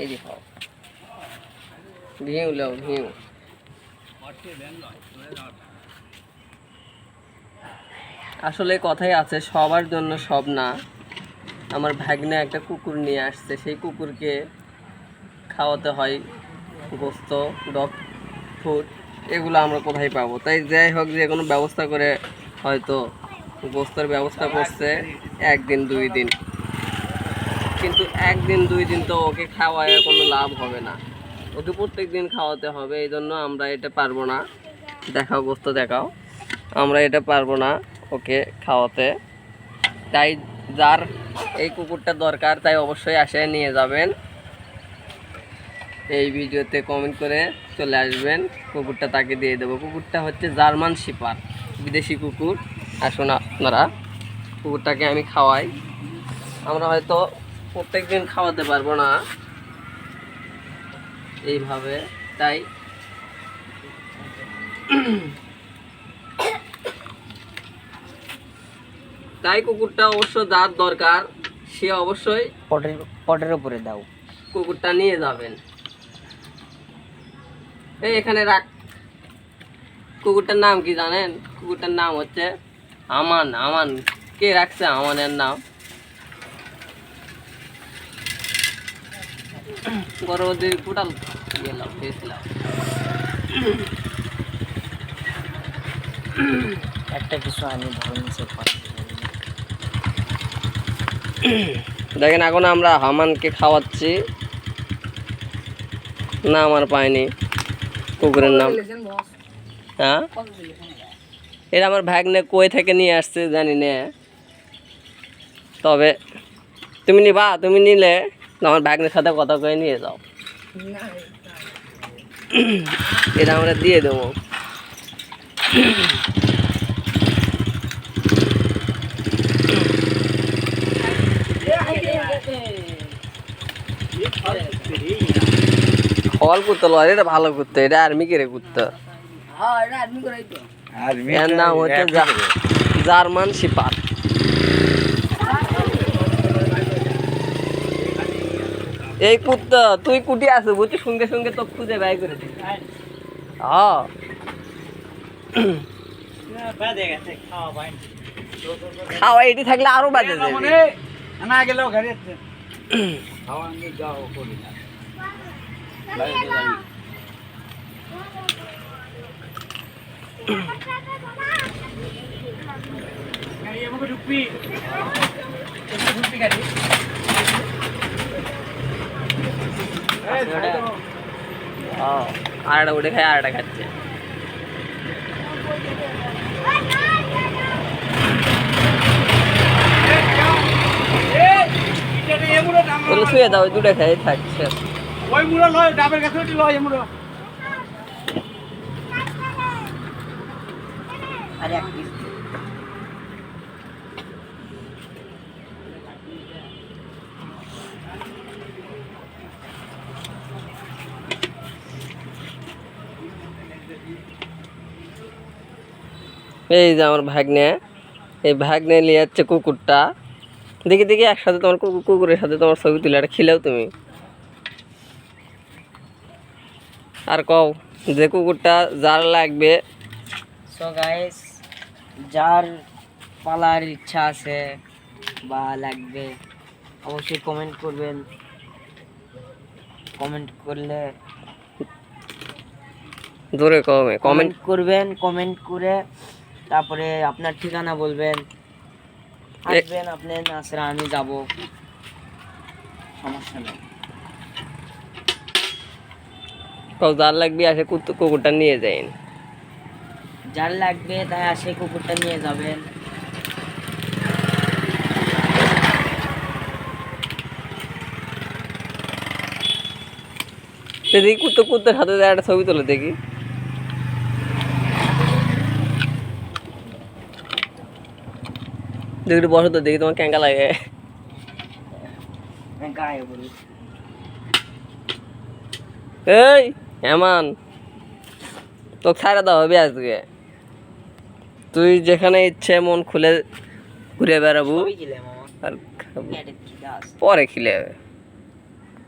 এই খাও view view. আসলে কথাই আছে, সবার জন্য সব না। আমার ভাগ্নে একটা কুকুর নিয়ে আসছে, সেই কুকুরকে খাওয়াতে হয় গোস্ত, ডগ ফুড এগুলো আমরা কোথায় পাবো? তাই যাই হোক, যে কোনো ব্যবস্থা করে হয়তো গোস্তের ব্যবস্থা করছে, একদিন, দুই দিন। কিন্তু একদিন, দুই দিন তো ওকে খাওয়ায় কোনো লাভ হবে না। ওকে প্রত্যেক দিন খাওয়াতে হবে, এই জন্য আমরা এটা পারব না। দেখাও, গোস্ত দেখাও। আমরা এটা পারব না ওকে খাওয়াতে। তাই যার এই কুকুরটা দরকার, তাই অবশ্যই আসে নিয়ে যাবেন। এই ভিডিওতে কমেন্ট করে চলে আসবেন। কুকুরটা তাকে দিয়ে দেবো। কুকুরটা হচ্ছে জার্মান শিপার, বিদেশি কুকুর। আসুন আপনারা। কুকুরটাকে আমি খাওয়াই। আমরা হয়তো প্রত্যেক দিন খাওয়াতে পারব না। এইভাবে তাই। তাই কুকুরটা অবশ্য যার দরকার সে অবশ্যই পটের পটের উপরে দাও। কুকুরটা নিয়ে যাবেন। এই এখানে রাখ। কুকুরটার নাম কি জানেন? কুকুরটার নাম হচ্ছে আমান। আমান কে রাখছে? আমানের নাম। গর্ভবতী কুটাল গেলাম দিয়েছিলাম একটা কিছু পাচ্ছি দেখেন এখন আমরা হামানকে খাওয়াচ্ছি। না আমার পাইনি কুকুরের নাম। হ্যাঁ? এটা আমার ভাগ্নে কই থেকে নিয়ে আসছে জানি না। তবে তুমি নিবা তুমি নিলে। আমার ভাগ্নের সাথে কথা কয়ে নিয়ে যাও। এটা আমরা দিয়ে দেবো। ফল কুত্তো লয় এটা ভালো কুত্তো এটা আর্মি কেড়ে কুত্তো এর নাম হচ্ছে জার্মান শিপার। এই কুত্তা তুই কুটি আছে বুঝছি সঙ্গে সঙ্গে তো খুঁজে ব্যয় করে দিবি। হ্যাঁ খাওয়া এটি থাকলে আরও বাজে যাবে। না গেলেও ঘরে হ্যাঁ আর একটা উঠে খায় আর একটা খাচ্ছে শুয়ে দাও দুটো খাই থাকছে ওই মুড়ো লয় ডাবের কাছে লয় মুড়ো আরে এই যে আমার ভাগ্নে, এই ভাগ্নে নিয়ে যাচ্ছে কুকুরটা। দেখি দেখি, একসাথে তোমার কুকুরের সাথে তোমার ছবি তুলে একটা খিলেও তুমি। আর কও, যে কুকুরটা যার লাগবে। যার পালার ইচ্ছা আছে বা লাগবে, অবশ্যই কমেন্ট করবেন। কমেন্ট করলে জোরে কমে কমেন্ট করবেন কমেন্ট করে তারপরে আপনার ঠিকানা বলবেন। আসবেন আপনি নাসরা আমি যাব। সমস্যা নেই। যার লাগবে আসে কুকুরটা নিয়ে যাইন। যার লাগবে তাই আসে কুকুরটা নিয়ে যাবেন। দেখি কুত্তো কুত্তের হাতে একটা ছবি তুলে দেখি। দেখি বসো তো দেখি তোমার ক্যাঙ্কা লাগে। এই হেমান তোকে ছাড়া দাও হবে আজকে। তুই যেখানে ইচ্ছে মন খুলে ঘুরে বেড়াবো আর পরে খিলে। হবে